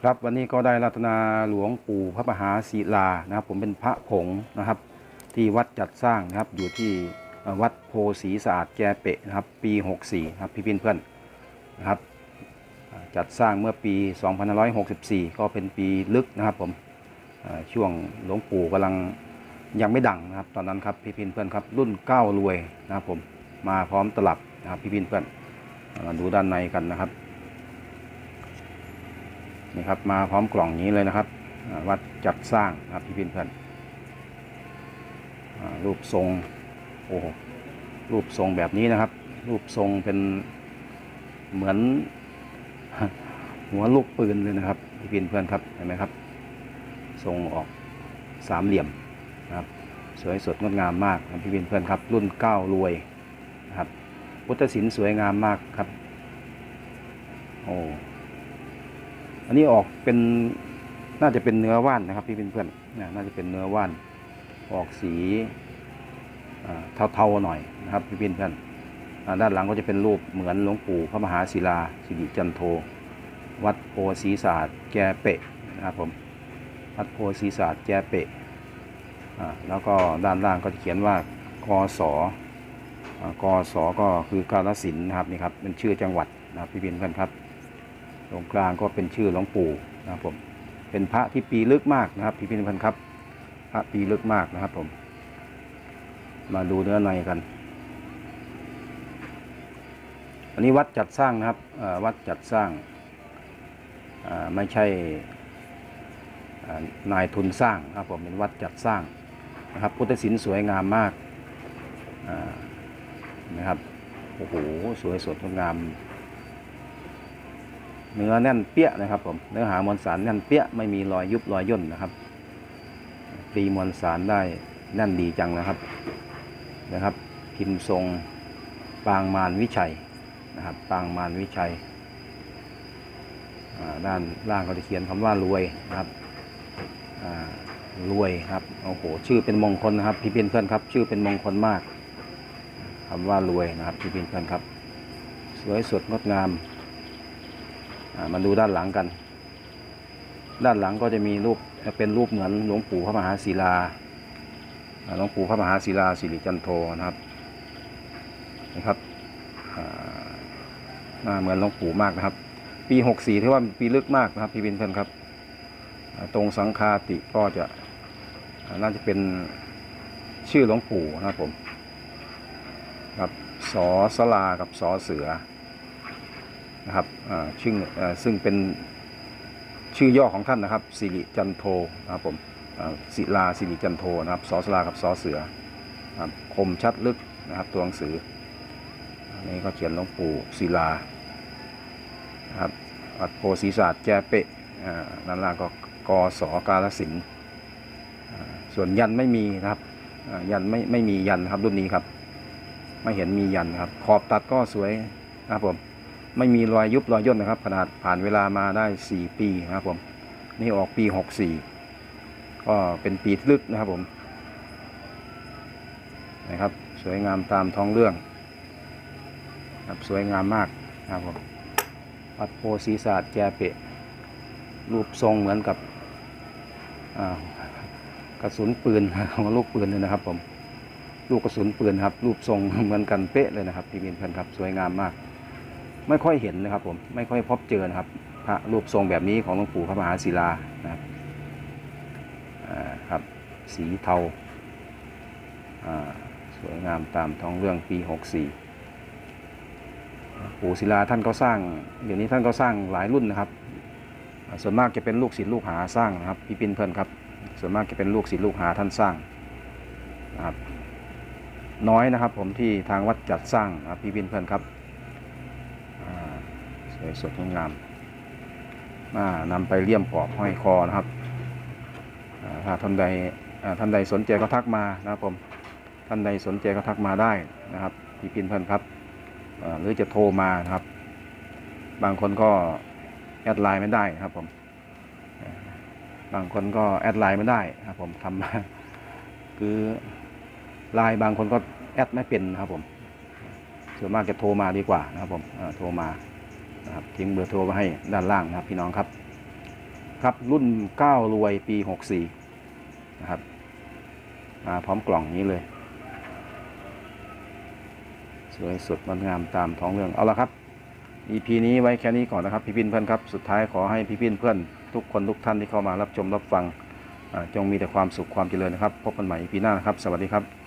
ครับวันนี้ก็ได้รัตนาหลวงปู่พระมหาศิลานะครับ ผมเป็นพระผงนะครับ ที่วัดจัดสร้างนะครับอยู่ที่วัดโพสีสะอาดแจเปะนะครับ ปี 64ครับพี่พินเพื่อนนะครับ จัดสร้างเมื่อปี 2564 ก็เป็นปีลึกนะครับ ผมช่วงหลวงปู่กำลังยังไม่ดังนะครับ ตอนนั้นครับพี่พินเพื่อนครับ รุ่นเก้ารวยนะครับผมมาพร้อมตลับนะครับพี่พินเพื่อนมาดูด้านในกันนะครับ นี่ครับมาพร้อมกล่องนี้เลยนะครับวัดจัดสร้างครับพี่พินเพื่อนอรูปทรงโอ้รูปทรงแบบนี้นะครับ รูปทรงเป็นเหมือน หัวลูกปืนเลยนะครับพี่พินเพื่อนครับเห็นไหมครับ ทรงออกสามเหลี่ยมนะครับสวยสดงดงามมากครับพี่พินเพื่อนครับ รุ่นเก้ารวยนะครับ พุทธศิลป์สวยงามมากครับ โอ้ อันนี้ออกเป็นน่าจะเป็นเนื้อว่านนะครับพี่เพื่อนๆน,น่าจะเป็นเนื้อว่าน ออกสีเทาๆหน่อยนะครับพี่เพื่อนๆด้านหลังก็จะเป็นรูปเหมือนหลวงปู่พระมหาศิลาสิริจันโท วัดโพศีศาสตร์แจเปะนะครับผมวัดโพศีศาสตร์แจเปะแล้วก็ด้านล่างก็จะเขียนว่ากศอ่ากศก็คือกาลสินนะครับนี่ครับเป็นชื่อจังหวัดนะครับพี่เพื่อนๆครับ ตรงกลางก็เป็นชื่อหลวงปู่นะครับผม เป็นพระที่ปีลึกมากนะครับพี่พินพันธ์ครับ พระปีลึกมากนะครับผม มาดูเนื้อในกัน อันนี้วัดจัดสร้างนะครับวัดจัดสร้าง ไม่ใช่นายทุนสร้างนะครับผมเป็นวัดจัดสร้างนะครับพุทธศิลป์สวยงามมากานะครับโอ้โหสวยสดงดงาม เนื้อแน่นเปี้ยนะครับผมเนื้อหามวลสารแน่นเปี้ยไม่มีรอยยุบรอยย่นนะครับปีมวลสารได้แน่นดีจังนะครับนะครับ พิมพ์ทรงปางมารวิชัยนะครับปางมารวิชัยด้านล่างก็จะเขียนคำว่ารวยนะครับรวยครับโอ้โหชื่อเป็นมงคลนะครับพี่เพื่อนครับ ชื่อเป็นมงคลมากคำว่ารวยนะครับพี่เพื่อนครับ สวยสดงดงาม มาดูด้านหลังกัน ด้านหลังก็จะมีรูปเป็นรูปเหมือนหลวงปู่พระมหาศิลาหลวงปู่พระมหาศิลาสิริจันโทนะครับนะครับหน้าเหมือนหลวงปู่มากนะครับ ปี64ถือว่าปีลึกมากนะครับพี่บินเพื่อนครับ ตรงสังฆาติก็จะน่าจะเป็นชื่อหลวงปู่นะครับผมครับสอสลากับสอเสือ นะครับอ่าชื่อเอ่อซึ่งเป็นชื่อย่อของท่านนะครับสิริจันโทนะครับผมศิลาสิริจันโทนะครับสอสลากับสอเสือนะครับคมชัดลึกนะครับตัวหนังสืออันนี้ก็เขียนหลวงปู่ศิลานะครับวัดโพศีศาสตร์แจเปะอ่าด้านล่างก็กศกาลสินส่วนยันไม่มีนะครับยันไม่ไม่มียันครับรุ่นนี้ครับ ไม่เห็นมียันครับ ขอบตัดก็สวยนะครับผม ไม่มีรอยยุบรอยย่นนะครับขนาดผ่านเวลามาได้ 4 ปีนะครับผมนี่ออกปี 64 ก็เป็นปีทลึกนะครับผมนะครับสวยงามตามท้องเรื่องครับสวยงามมากนะครับผมวัดโพศีศาสตร์แจเปะ รูปทรงเหมือนกับกระสุนปืนของลูกปืนเลยนะครับผมลูกกระสุนปืนครับ รูปทรงเหมือนกันเป๊ะเลยนะครับพี่บินเพื่อนครับ สวยงามมาก ไม่ค่อยเห็นนะครับผมไม่ค่อยพบเจอนะครับ พระรูปทรงแบบนี้ของหลวงปู่พระมหาศิลานะครับครับสีเทาสวยงามตามท้องเรื่องปี 64 ปู่ศิลาท่านก็สร้าง เดี๋ยวนี้ท่านก็สร้างหลายรุ่นนะครับ ส่วนมากจะเป็นลูกศิษย์ลูกหาสร้างนะครับพี่ปินเพื่อนครับ ส่วนมากจะเป็นลูกศิษย์ลูกหาท่านสร้างนะครับน้อยนะครับผมที่ทางวัดจัดสร้างนะครับพี่ปินเพื่อนครับ สวยสดงดงามอ่านำไปเลี่ยมปอกห้อยคอนะครับถ้าท่านใดท่านใดสนใจก็ทักมานะครับผมท่านใดสนใจก็ทักมาได้นะครับพี่พินเพื่อนครับหรือจะโทรมานะครับ บางคนก็แอดไลน์ไม่ได้นะครับผมบางคนก็แอดไลน์ไม่ได้นะครับผมทำคือไลน์บางคนก็แอดไม่เป็นนะครับผมส่วนมากจะโทรมาดีกว่านะครับผมโทรมา นะครับทิ้งเบอร์โทรไว้ให้ด้านล่างนะครับพี่น้องครับ ครับรุ่นก้ารวยปี 64 นะครับมาพร้อมกล่องนี้เลย สวยสดงดงามตามท้องเรื่อง เอาละครับ EP นี้ไว้แค่นี้ก่อนนะครับ พี่พินเพื่อนครับ สุดท้ายขอให้พี่พินเพื่อนทุกคนทุกท่านที่เข้ามารับชมรับฟังจงมีแต่ความสุขความเจริญนะครับ พบกันใหม่ EP หน้านะครับ สวัสดีครับ